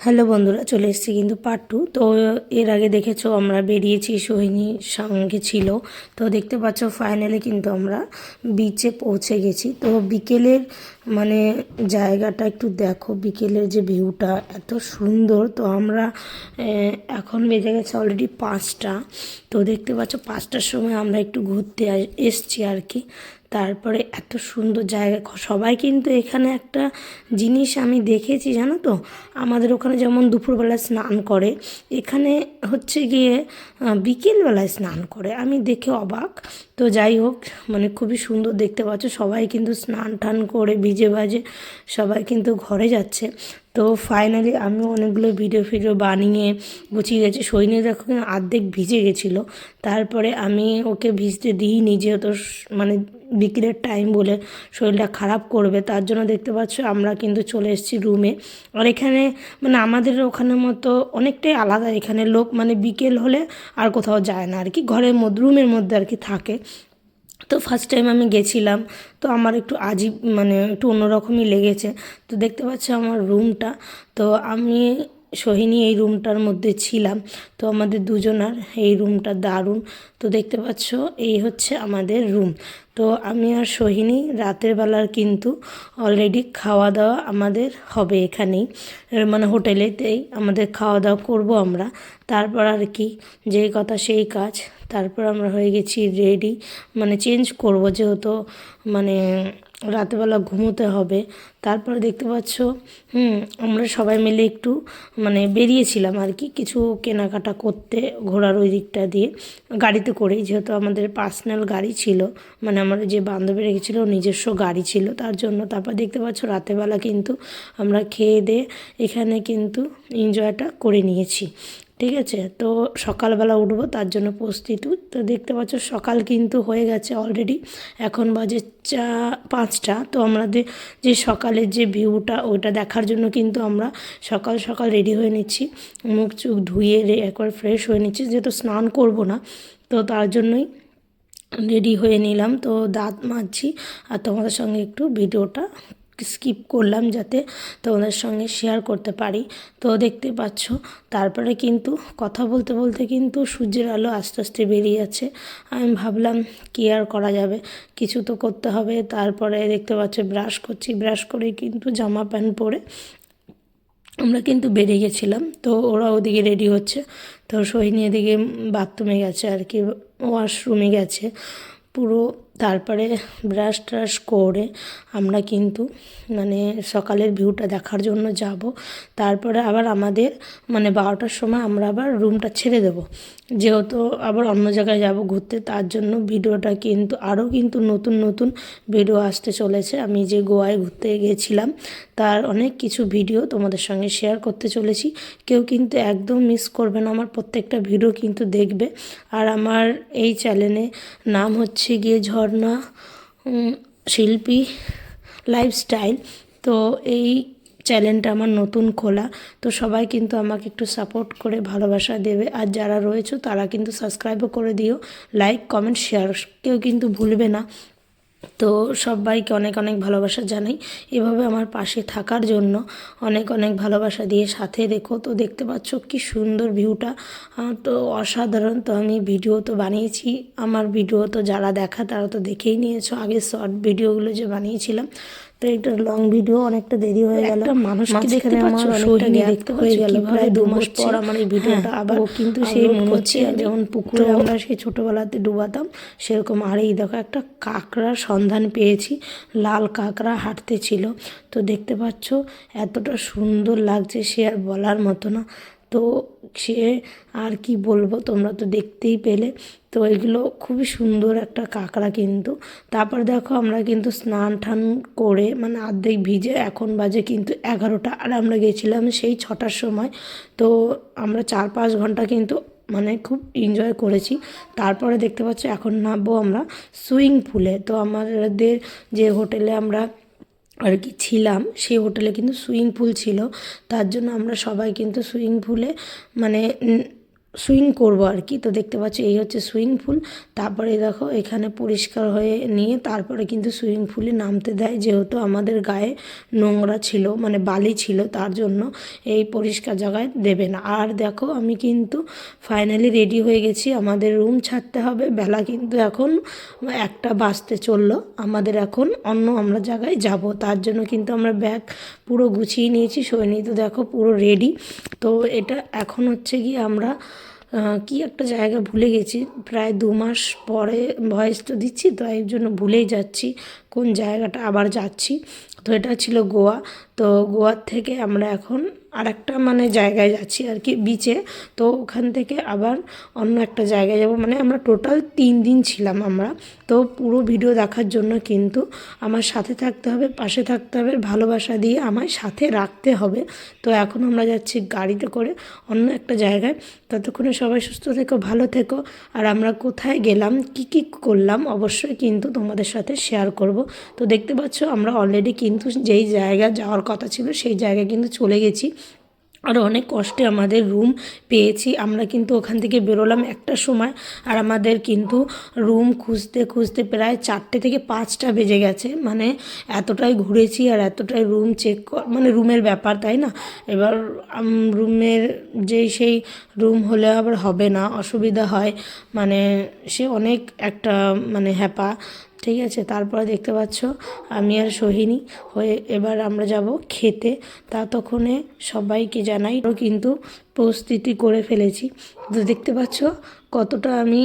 Hello বন্ধুরা, চলে এসেছি কিন্তু পার্ট টু তো এর আগে দেখেছ আমরা বেরিয়েছি সোহিনীর সঙ্গে ছিল। তো দেখতে পাচ্ছ ফাইনালি কিন্তু আমরা বিচে পৌঁছে গেছি। তো বিকেলের মানে জায়গাটা একটু দেখো, বিকেলের যে ভিউটা এত সুন্দর। তো আমরা এখন বেজে গেছে অলরেডি পাঁচটা। তো দেখতে পাচ্ছ পাঁচটার সময় আমরা একটু ঘুরতে এসছি আর কি। তারপরে এত সুন্দর জায়গা। সবাই কিন্তু এখানে একটা জিনিস আমি দেখেছি, জানো তো? আমাদের ওখানে যেমন দুপুরবেলায় স্নান করে, এখানে হচ্ছে গিয়ে বিকেলবেলায় স্নান করে। আমি দেখে অবাক তো যাই হোক মানে খুবই সুন্দর দেখতে পাচ্ছ। সবাই কিন্তু স্নান টান করে ভিজে ভাজে সবাই কিন্তু ঘরে যাচ্ছে। তো ফাইনালি আমি অনেকগুলো ভিডিও ফিডিও বানিয়ে গুছিয়ে গেছি। সৈন্য দেখো কিনা অর্ধেক ভিজে গেছিল। তারপরে আমি ওকে ভিজতে দিইনি যেহেতু স- মানে বিকেলের টাইম বলে শরীরটা খারাপ করবে। তার জন্য দেখতে পাচ্ছ আমরা কিন্তু চলে এসেছি রুমে আর এখানে মানে আমাদের ওখানের মতো অনেকটাই আলাদা। এখানে লোক মানে বিকেল হলে আর কোথাও যায় না। আর কি ঘরের মধ্যে রুমের মধ্যে আর কি থাকে। তো ফার্স্ট টাইম আমি গেছিলাম, তো আমার একটু আজীব মানে একটু অন্যরকমই লেগেছে। তো দেখতে পাচ্ছ আমার রুমটা তো আমি সোহিনী এই রুমটার মধ্যে ছিলাম, তো আমাদের দুজনার এই রুমটা দারুণ। তো দেখতে পাচ্ছ, এই হচ্ছে আমাদের রুম তো আমি আর সোহিনী রাতের বেলার কিন্তু অলরেডি খাওয়া দাওয়া আমাদের হবে এখানেই। মানে হোটেলেতেই আমাদের খাওয়া দাওয়া করব আমরা। তারপর আর কি যেই কথা সেই কাজ। তারপর আমরা হয়ে গেছি রেডি মানে চেঞ্জ করব যেহেতু মানে রাতেবেলা ঘুমোতে হবে। তারপরে দেখতে পাচ্ছ, হুম, আমরা সবাই মিলে একটু মানে বেরিয়েছিলাম আর কি কিছু কেনাকাটা করতে ঘোরার ওই দিকটা দিয়ে। গাড়িতে করেই, যেহেতু আমাদের পার্সোনাল গাড়ি ছিল। মানে আমার যে বান্ধবী রেখেছিল, নিজস্ব গাড়ি ছিল, তার জন্য তারপর দেখতে পাচ্ছ রাতেরবেলা কিন্তু আমরা খেয়ে দিয়ে এখানে কিন্তু এনজয়টা করে নিয়েছি। ঠিক আছে? তো সকালবেলা উঠবো, তার জন্য প্রস্তুতি। তো দেখতে পাচ্ছ সকাল কিন্তু হয়ে গেছে অলরেডি এখন বাজে চা, পাঁচটা। তো আমাদের যে সকালের যে ভিউটা ওইটা দেখার জন্য কিন্তু আমরা সকাল সকাল রেডি হয়ে নিচ্ছি। মুখ চুখ ধুয়ে একবার ফ্রেশ হয়ে নিচ্ছি। যেহেতু স্নান করব না, তো তার জন্যই রেডি হয়ে নিলাম। তো দাঁত মাজছি আর তোমাদের সঙ্গে একটু ভিডিওটা স্কিপ করলাম যাতে তোমাদের সঙ্গে শেয়ার করতে পারি। তো দেখতে পাচ্ছ, তারপরে কিন্তু কথা বলতে বলতে কিন্তু সূর্যের আলো আস্তে আস্তে বেরিয়ে যাচ্ছে। আমি ভাবলাম, কি আর করা যাবে? কিছু তো করতে হবে। তারপরে দেখতে পাচ্ছ ব্রাশ করছি। ব্রাশ করে কিন্তু জামা প্যান্ট পরে আমরা কিন্তু বেরিয়ে গেছিলাম, তো ওরা ওদিকে রেডি হচ্ছে। তো সোহিনী এদিকে বাথরুমে গেছে আর কি ওয়াশরুমে গেছে। পুরো তারপরে ব্রাশ ট্রাশ করে আমরা কিন্তু মানে সকালের ভিউটা দেখার জন্য যাব। তারপরে আবার আমাদের মানে বারোটার সময় আমরা আবার রুমটা ছেড়ে দেব। যেহেতু আবার অন্য জায়গায় যাব ঘুরতে, তার জন্য ভিডিওটা কিন্তু আরও কিন্তু নতুন নতুন ভিডিও আসতে চলেছে। আমি যে গোয়ায় ঘুরতে গিয়েছিলাম তার অনেক কিছু ভিডিও তোমাদের সঙ্গে শেয়ার করতে চলেছি। কেউ কিন্তু একদম মিস করবে না, আমার প্রত্যেকটা ভিডিও কিন্তু দেখবে। আর আমার এই চ্যানেলে নাম হচ্ছে গিয়ে ঝর্ণা শিল্পী লাইফস্টাইল তো এই চ্যানেলটা আমার নতুন খোলা। তো সবাই কিন্তু আমাকে একটু সাপোর্ট করে, ভালোবাসা দেবে। আর যারা রয়েছে, তারা কিন্তু সাবস্ক্রাইবও করে দিও। লাইক কমেন্ট শেয়ার কেউ কিন্তু ভুলবে না। তো সবাইকে অনেক অনেক ভালোবাসা জানাই। এভাবে আমার পাশে থাকার জন্য অনেক অনেক ভালোবাসা দিয়ে সাথে দেখো তো দেখতে পাচ্ছ কি সুন্দর ভিউটা। তো অসাধারণ। তো আমি ভিডিও তো বানিয়েছি। আমার ভিডিও তো যারা দেখা তারা তো দেখেই নিয়েছো। আগে শর্ট ভিডিওগুলো যে বানিয়েছিলাম তো একটা লং ভিডিও অনেকটা দেরি হয়ে গেল। একটা মানুষকে দেখতে পাচ্ছ সোহিনী দেখতে হয়ে গেল। প্রায় দু মাস পর আমার এই ভিডিওটা আবার কিন্তু সেই মনে হচ্ছে যেমন পুকুরে আমরা সেই ছোটোবেলাতে ডুবাতাম সেরকম আর এই দেখো একটা কাঁকড়ার সন্ধান পেয়েছি। লাল কাঁকড়া হাঁটতে ছিল। তো দেখতে পাচ্ছ এতটা সুন্দর লাগছে সে আর বলার মতো না। তো সে আর কি বলব, তোমরা তো দেখতেই পেলে। তো এগুলো খুবই সুন্দর একটা কাঁকড়া কিন্তু। তারপর দেখো আমরা কিন্তু স্নান টান করে মানে অর্ধেক ভিজে এখন বাজে কিন্তু এগারোটা। আর আমরা গেছিলাম সেই ছটার সময়। তো আমরা চার পাঁচ ঘণ্টা কিন্তু মানে খুব এনজয় করেছি। তারপরে দেখতে পাচ্ছ এখন নামবো আমরা সুইং পুলে। তো আমাদের যে হোটেলে আমরা আর কি ছিলাম সেই হোটেলে কিন্তু সুইমিং পুল ছিল। তার জন্য আমরা সবাই কিন্তু সুইমিং পুলে মানে সুইং করব আর কি। তো দেখতে পাচ্ছ, এই হচ্ছে সুইং পুল তারপরে দেখো, এখানে পরিষ্কার হয়ে নিয়ে তারপরে কিন্তু সুইমিং পুলে নামতে দেয়, যেহেতু আমাদের গায়ে নোংরা ছিল মানে বালি ছিল, তার জন্য এই পরিষ্কার জায়গায় দেবে না। আর দেখো, আমি কিন্তু ফাইনালি রেডি হয়ে গেছি। আমাদের রুম ছাড়তে হবে। বেলা কিন্তু এখন একটা বাজতে চলল। আমাদের এখন অন্য আমরা জায়গায় যাব। তার জন্য কিন্তু আমরা ব্যাগ পুরো গুছিয়ে নিয়েছি। সৈনী তো দেখো, পুরো রেডি তো এটা এখন হচ্ছে কি আমরা কি একটা জায়গা ভুলে গেছি। প্রায় দু মাস পরে ভয়েস তো দিচ্ছি, তো এর জন্য ভুলেই যাচ্ছি কোন জায়গাটা আবার যাচ্ছি। তো এটা ছিল গোয়া। তো গোয়ার থেকে আমরা এখন আরেকটা মানে জায়গায় যাচ্ছি আর কি বিচে তো ওখান থেকে আবার অন্য একটা জায়গায় যাব। মানে আমরা টোটাল তিন দিন ছিলাম আমরা। তো পুরো ভিডিও দেখার জন্য কিন্তু আমার সাথে থাকতে হবে, পাশে থাকতে হবে, ভালোবাসা দিয়ে আমায় সাথে রাখতে হবে। তো এখন আমরা যাচ্ছি গাড়িতে করে অন্য একটা জায়গায়। ততক্ষণে সবাই সুস্থ থেকো, ভালো থেকো। আর আমরা কোথায় গেলাম, কি কি করলাম অবশ্যই কিন্তু তোমাদের সাথে শেয়ার করব। তো দেখতে পাচ্ছ আমরা অলরেডি কিন্তু যেই জায়গা যাওয়ার কথা ছিল, সেই জায়গায় কিন্তু চলে গেছি। আর অনেক কষ্টে আমাদের রুম পেয়েছি। আমরা কিন্তু ওখান থেকে বেরোলাম একটা সময় আর আমাদের কিন্তু রুম খুঁজতে খুঁজতে প্রায় চারটে থেকে পাঁচটা বেজে গেছে। মানে এতটাই ঘুরেছি আর এতটাই রুম চেক মানে রুমের ব্যাপার, তাই না? এবার রুমের যে সেই রুম হলে আবার হবে না, অসুবিধা হয়। মানে সে অনেক একটা মানে হ্যাপা। ঠিক আছে, তারপরে দেখতে পাচ্ছ আমি আর সোহিনী হয়ে এবার আমরা যাব খেতে। তা তখনে সবাইকে জানাই কিন্তু প্রস্তুতি করে ফেলেছি। তো দেখতে পাচ্ছ কতটা আমি